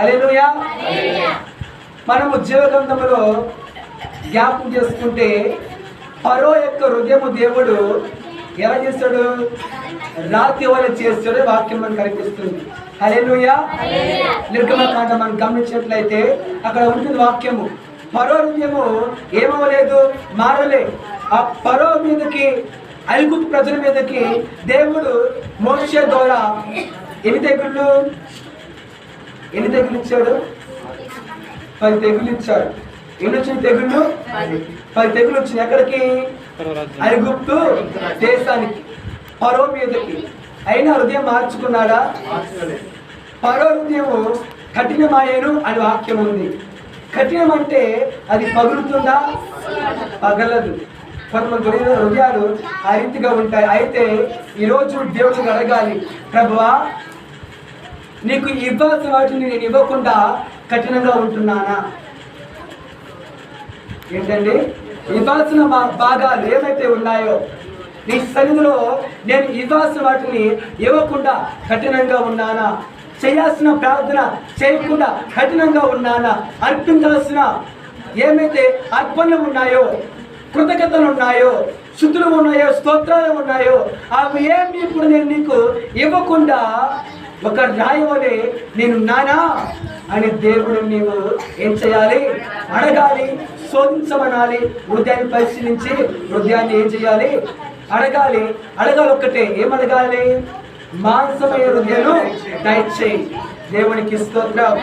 Alleluia మనము జీవగ్రంథములో జ్ఞాపకం చేసుకుంటే పరో యొక్క హృదయము దేవుడు ఎలా చేస్తాడు? రాతి వల్ల చేస్తాడు వాక్యం మనకు కనిపిస్తుంది. హల్లెలూయా. నిర్గమకాండ మనం గమనించినట్లయితే అక్కడ ఉంటుంది వాక్యము. పరో హృదయము ఏమవలేదు మారలే. ఆ పరో మీదకి ఐగుప్తు ప్రజల మీదకి దేవుడు మోషే ద్వారా ఎన్ని తెగుళ్ళు ఎన్ని తెగులు ఇచ్చాడు? పది తెగులు ఇచ్చాడు. ఎన్ని వచ్చిన తెగుళ్ళు? పది తెగులు వచ్చినాయి. ఎక్కడికి? ఐగుప్తు దేశానికి పరో మీదకి. అయినా హృదయం మార్చుకున్నాడా? పరో హృదయము కఠినమాయను అని వాక్యం ఉంది. కఠినం అంటే అది పగులుతుందా? పగలదు. కొంతమంది హృదయాలు ఆ రీతిగా ఉంటాయి. అయితే ఈరోజు దేవుడికి అడగాలి ప్రభువా నీకు ఇవ్వాల్సిన వాటిని నేను ఇవ్వకుండా కఠినంగా ఉంటున్నానా? ఏంటండి? ఇవ్వాల్సిన మా భాగాలు ఏమైతే ఉన్నాయో నీ సన్నిధిలో నేను ఇవ్వాల్సిన వాటిని ఇవ్వకుండా కఠినంగా ఉన్నానా? చేయాల్సిన ప్రార్థన చేయకుండా కఠినంగా ఉన్నానా? అర్పించాల్సిన ఏమైతే అర్పణలు ఉన్నాయో కృతజ్ఞతలు ఉన్నాయో శుద్ధులు ఉన్నాయో స్తోత్రాలు ఉన్నాయో అవి ఏమి ఇప్పుడు నేను నీకు ఇవ్వకుండా ఒక రాయి వలె నేను నానా అని దేవుడు నీవు ఏం చేయాలి? అడగాలి శోధించమనాలి హృదయాన్ని పరిశీలించి హృదయాన్ని ఏం చేయాలి? అడగాలి. అడగాలి ఒక్కటే ఏం అడగాలి మాంసమయ హృదయాలు దయచేయి. దేవునికి స్తోత్రం.